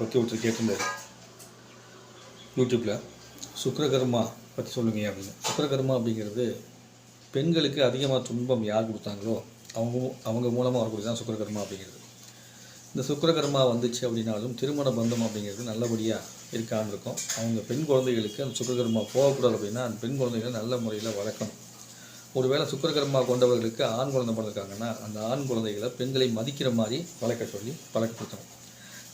பற்றி ஒருத்தர் கேட்டிருந்தார். யூடியூப்பில் சுக்ரகர்மா பற்றி சொல்லுங்க அப்படின்னு. சுக்ரகர்மா அப்படிங்கிறது பெண்களுக்கு அதிகமாக துன்பம் யார் கொடுத்தாங்களோ அவங்க அவங்க மூலமாக வரக்கூடிய தான் சுக்ரகர்மா அப்படிங்கிறது. இந்த சுக்ரகர்மா வந்துச்சு அப்படின்னாலும் திருமண பந்தம் அப்படிங்கிறது நல்லபடியாக இருக்கான்னு இருக்கும். அவங்க பெண் குழந்தைகளுக்கு அந்த சுக்ரகர்மா போகக்கூடாது அப்படின்னா அந்த பெண் குழந்தைகளை நல்ல முறையில் வளர்க்கணும். ஒருவேளை சுக்ரகர்மா கொண்டவர்களுக்கு ஆண் குழந்தை பிறந்திருக்காங்கன்னா அந்த ஆண் குழந்தைகளை பெண்களை மதிக்கிற மாதிரி வளர்க்க சொல்லி பழக்கப்படுத்தணும்.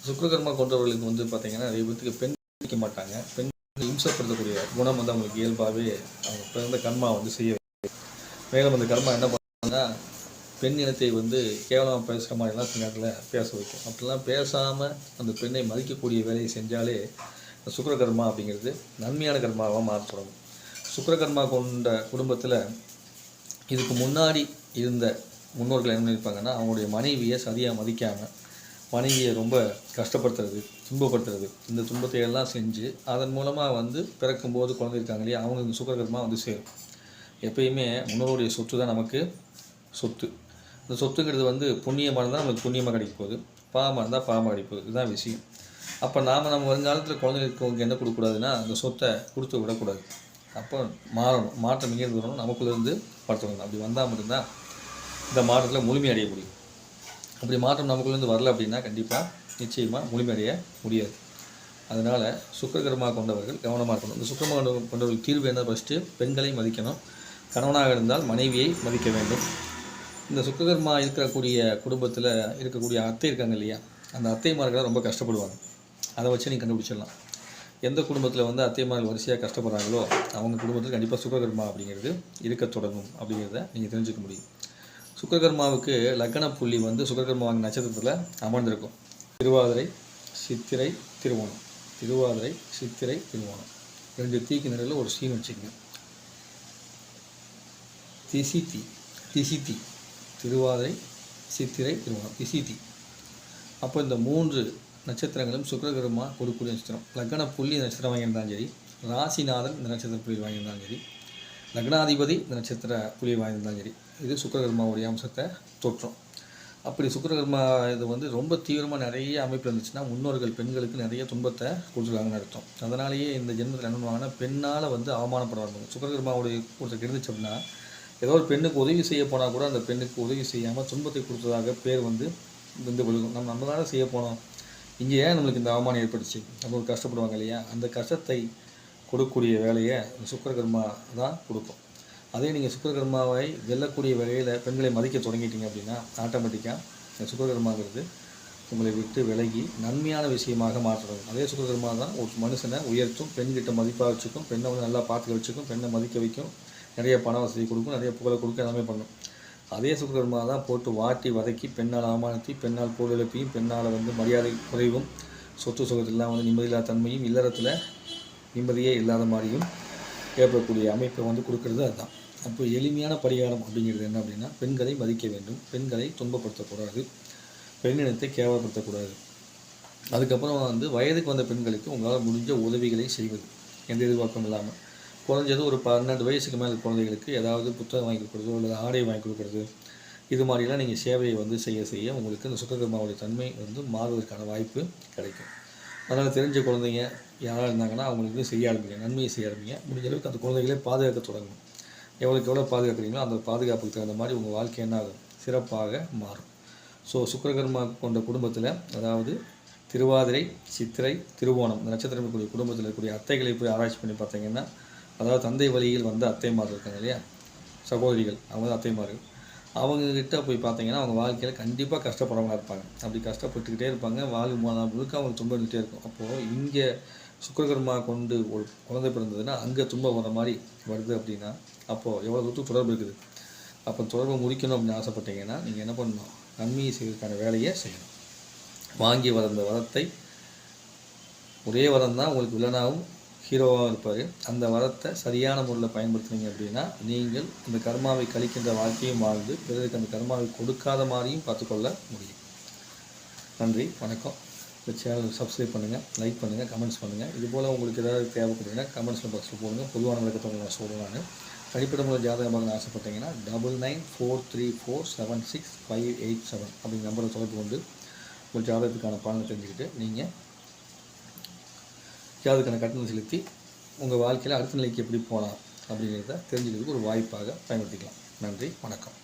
சுக்ரகர்மா கொண்டவர்களுக்கு வந்து பார்த்தீங்கன்னா நிறைய பேருக்கு பெண் பிடிக்க மாட்டாங்க. பெண் இம்சப்படுத்தக்கூடிய குணம் வந்து அவங்களுக்கு இயல்பாகவே அவங்க பிறந்த கர்மா வந்து செய்ய மேலும் அந்த கர்மா என்ன பண்ணுன்னா பெண் இனத்தை வந்து கேவலமாக பேசுகிற மாதிரிலாம் சில நேரத்தில் பேச வைக்கும். அப்படிலாம் பேசாமல் அந்த பெண்ணை மதிக்கக்கூடிய வேலையை செஞ்சாலே சுக்ரகர்மா அப்படிங்கிறது நன்மையான கர்மாவாக மாற்றப்படும் சுக்ரகர்மா கொண்ட குடும்பத்தில் இதுக்கு முன்னாடி இருந்த முன்னோர்கள் என்ன பண்ணியிருப்பாங்கன்னா அவங்களுடைய மனைவியை சரியாக மதிக்காமல் மனைவியை ரொம்ப கஷ்டப்படுத்துறது துன்பப்படுத்துறது. இந்த துன்பத்தை எல்லாம் செஞ்சு அதன் மூலமாக வந்து பிறக்கும்போது குழந்தை இருக்காங்க இல்லையா அவங்க இந்த சுக்கரகரமாக வந்து சேரும். எப்பயுமே முன்னோருடைய சொத்து தான் நமக்கு சொத்து. இந்த சொத்துங்கிறது வந்து புண்ணியமாக இருந்தால் நமக்கு புண்ணியமாக கிடைக்க போகுது. பாவமாக இருந்தால் பாவமாக கிடைக்க போகுது. இதுதான் விஷயம். அப்போ நாம் நம்ம வருங்காலத்தில் குழந்தைகளுக்கு என்ன கொடுக்கக்கூடாதுன்னா அந்த சொத்தை கொடுத்து விடக்கூடாது. அப்போ மாறணும். மாற்றம் எங்கேருந்து வரணும்? நமக்குள்ளேருந்து படுத்தணும் அப்படி வந்தால் மட்டும்தான் இந்த மாற்றத்தில் முழுமையடைய முடியும். அப்படி மாற்றம் நமக்குள்ளேருந்து வரல அப்படின்னா கண்டிப்பாக நிச்சயமாக முழுமையடைய முடியாது. அதனால் சுக்கரகரமாக கொண்டவர்கள் கவனமாக இருக்கணும். இந்த சுக்கரமாக கொண்டவர்கள் தீர்வு என்ன? ஃபஸ்ட்டு பெண்களை மதிக்கணும். கணவனாக இருந்தால் மனைவியை மதிக்க வேண்டும். இந்த சுக்ககர்மா இருக்கக்கூடிய குடும்பத்தில் இருக்கக்கூடிய அத்தை இருக்காங்க இல்லையா? அந்த அத்தைமார்கள் ரொம்ப கஷ்டப்படுவாங்க. அதை வச்சு நீங்கள் கண்டுபிடிச்சிடலாம். எந்த குடும்பத்தில் வந்து அத்தைமார்கள் வரிசையாக கஷ்டப்படுறாங்களோ அவங்க குடும்பத்தில் கண்டிப்பாக சுக்ககர்மா அப்படிங்கிறது இருக்க தொடங்கும் அப்படிங்கிறத நீங்கள் தெரிஞ்சுக்க முடியும். சுக்கரகர்மாவுக்கு லக்ன புள்ளி வந்து சுக்கரகர்மாவின் நட்சத்திரத்தில் அமர்ந்திருக்கும். திருவாதிரை சித்திரை திருவோணம். திருவாதிரை சித்திரை திருவோணம். ரெண்டு தீக்கு நடுவில் ஒரு சீன் வச்சுக்கங்க. திசித்தி திசித்தி. திருவாதிரை சித்திரை திருவோணம். திசித்தி. அப்போ இந்த மூன்று நட்சத்திரங்களும் சுக்கரகர்மா கொடுக்கூடிய நட்சத்திரம். லக்ன புள்ளி நட்சத்திரம் வாங்கியிருந்தாலும் சரி ராசிநாதன் இந்த நட்சத்திர புள்ளி வாங்கியிருந்தாலும் சரி லக்னாதிபதி இந்த நட்சத்திர புள்ளி வாங்கியிருந்தாலும் சரி இது சுக்கரகர்மாவுடைய அம்சத்தை தொற்றும். அப்படி சுக்கரகர்மா இது வந்து ரொம்ப தீவிரமாக நிறைய அமைப்பு இருந்துச்சுன்னா முன்னோர்கள் பெண்களுக்கு நிறைய துன்பத்தை கொடுத்துருக்காங்கன்னு அர்த்தம். அதனாலேயே இந்த ஜென்மத்தில் என்ன பண்ணுவாங்கன்னா பெண்ணால் வந்து அவமானப்படுவாங்க சுக்கரகர்மாவுடைய ஒருத்தர் இருந்துச்சு அப்படின்னா ஏதோ ஒரு பெண்ணுக்கு உதவி செய்ய போனால் கூட அந்த பெண்ணுக்கு உதவி செய்யாமல் துன்பத்தை கொடுத்ததாக பேர் வந்து வந்து விழுகும். நம்ம நம்ம தானே செய்ய போனோம். இங்கே ஏன் நம்மளுக்கு இந்த அவமானம் ஏற்பட்டுச்சு? நம்ம ஒரு கஷ்டப்படுவாங்க இல்லையா? அந்த கஷ்டத்தை கொடுக்கக்கூடிய வேலையை சுக்கரகர்மா தான் கொடுக்கும். அதே நீங்கள் சுக்கரகர்மாவை வெல்லக்கூடிய வகையில் பெண்களை மதிக்க தொடங்கிட்டீங்க அப்படின்னா ஆட்டோமேட்டிக்காக இந்த உங்களை விட்டு விலகி நன்மையான விஷயமாக மாற்றணும் அதே சுக்கரகர்மா தான் ஒரு மனுஷனை உயர்த்தும் பெண்கிட்ட மதிப்பாக வச்சுக்கும் பெண்ணை வந்து நல்லா பார்த்துக்க வச்சுக்கும் பெண்ணை மதிக்க வைக்கும். நிறைய பண வசதி கொடுக்கும் நிறைய புகழை கொடுக்கும் எல்லாமே பண்ணும். அதே சுக்கரகர்மா தான் போட்டு வாட்டி வதக்கி பெண்ணால் அவமானத்தி பெண்ணால் போர் பெண்ணால் வந்து மரியாதை குறைவும் சொத்து சுகத்தெல்லாம் வந்து நிம்மதியில்லா தன்மையும் இல்லறத்தில் நிம்மதியே இல்லாத மாதிரியும் ஏற்படக்கூடிய அமைப்பை வந்து கொடுக்கறது அதுதான். அப்போ எளிமையான பரிகாரம் அப்படிங்கிறது என்ன அப்படின்னா பெண்களை மதிக்க வேண்டும். பெண்களை துன்பப்படுத்தக்கூடாது. பெண்ணினத்தை கேவலப்படுத்தக்கூடாது. அதுக்கப்புறம் வந்து வயதுக்கு வந்த பெண்களுக்கு உங்களால் முடிஞ்ச உதவிகளை செய்வது. எந்த எதிர்பார்ப்பும் இல்லாமல் குறைஞ்சது ஒரு பன்னெண்டு வயசுக்கு மேலே குழந்தைகளுக்கு ஏதாவது புத்தகம் வாங்கி கொடுக்குறது அல்லது ஆடை வாங்கி கொடுக்குறது இது மாதிரிலாம் நீங்கள் சேவையை வந்து செய்ய செய்ய உங்களுக்கு இந்த சுக்கரகர்மாவுடைய தன்மை வந்து மாறுவதற்கான வாய்ப்பு கிடைக்கும். அதனால் தெரிஞ்ச குழந்தைங்க யாராக இருந்தாங்கன்னா அவங்களுக்கு செய்ய ஆரம்பிங்க நன்மையை செய்ய ஆரம்பிங்க. முடிஞ்ச அளவுக்கு அந்த குழந்தைகளே பாதுகாக்க தொடங்கும். எவ்வளோக்கு எவ்வளோ பாதுகாக்கிறீங்களோ அந்த பாதுகாப்புக்கு தகுந்த மாதிரி உங்கள் வாழ்க்கை என்ன ஆகும்? சிறப்பாக மாறும். ஸோ சுக்கரகர்மா கொண்ட குடும்பத்தில் அதாவது திருவாதிரை சித்திரை திருவோணம் இந்த நட்சத்திரம் இருக்கக்கூடிய குடும்பத்தில் இருக்கக்கூடிய அத்தைகளை போய் ஆராய்ச்சி பண்ணி பார்த்தீங்கன்னா அதாவது தந்தை வழியில் வந்த அத்தைமார்கள் இருக்காங்க இல்லையா? சகோதரிகள் அவங்க அத்தைமார்கள். அவங்கக்கிட்ட போய் பார்த்தீங்கன்னா அவங்க வாழ்க்கையில் கண்டிப்பாக கஷ்டப்படுறவங்க இருப்பாங்க. அப்படி கஷ்டப்பட்டுக்கிட்டே இருப்பாங்க. வாழ்வு மூலம் முழுக்க அவங்க துன்பம் இருந்துகிட்டே இருக்கும். அப்போது இங்கே சுக்கிரகர்மா கொண்டு ஒரு குழந்தை பிறந்ததுன்னா அங்கே துன்பம் வர மாதிரி வருது அப்படின்னா அப்போது எவ்வளோ தூரத்துக்கு தொடர்பு இருக்குது? அப்போ தொடர்பை முடிக்கணும் அப்படின்னு ஆசைப்பட்டீங்கன்னா நீங்கள் என்ன பண்ணணும்? நன்மையை செய்வதற்கான வேலையை செய்யணும். வாங்கி வளர்ந்த வரத்தை ஒரே வரம் தான் உங்களுக்கு வில்லனாகவும் ஹீரோவாக இருப்பார். அந்த வரத்தை சரியான முறையில் பயன்படுத்துனீங்க அப்படின்னா நீங்கள் இந்த கர்மாவை கழிக்கின்ற வாழ்க்கையும் வாழ்ந்து பிறருக்கு அந்த கர்மாவை கொடுக்காத மாதிரியும் பார்த்துக்கொள்ள முடியும். நன்றி வணக்கம். இந்த சேனல் சப்ஸ்கிரைப் பண்ணுங்கள் லைக் பண்ணுங்கள் கமெண்ட்ஸ் பண்ணுங்கள் இது போல் உங்களுக்கு ஏதாவது தேவைப்படுதுன்னா கமெண்ட்ஸில் பாக்ஸில் போடுங்க. பொதுவான விளக்கத்தை நான் சொல்லுவேன் நான். தனிப்பட்ட முறை ஜாதகம் பார்க்க ஆசைப்பட்டீங்கன்னா double nine four three four seven six five eight seven அப்படிங்கிற நம்பரை தொடர்பு கொண்டு உங்கள் ஜாதகத்துக்கான பலனை தெரிஞ்சுக்கிட்டு நீங்கள் அதுக்கான கட்டணம் செலுத்தி உங்கள் வாழ்க்கையில் அடுத்த நிலைக்கு எப்படி போகலாம் அப்படிங்கிறத தெரிஞ்சுக்கிறதுக்கு ஒரு வாய்ப்பாக பயன்படுத்திக்கலாம். நன்றி வணக்கம்.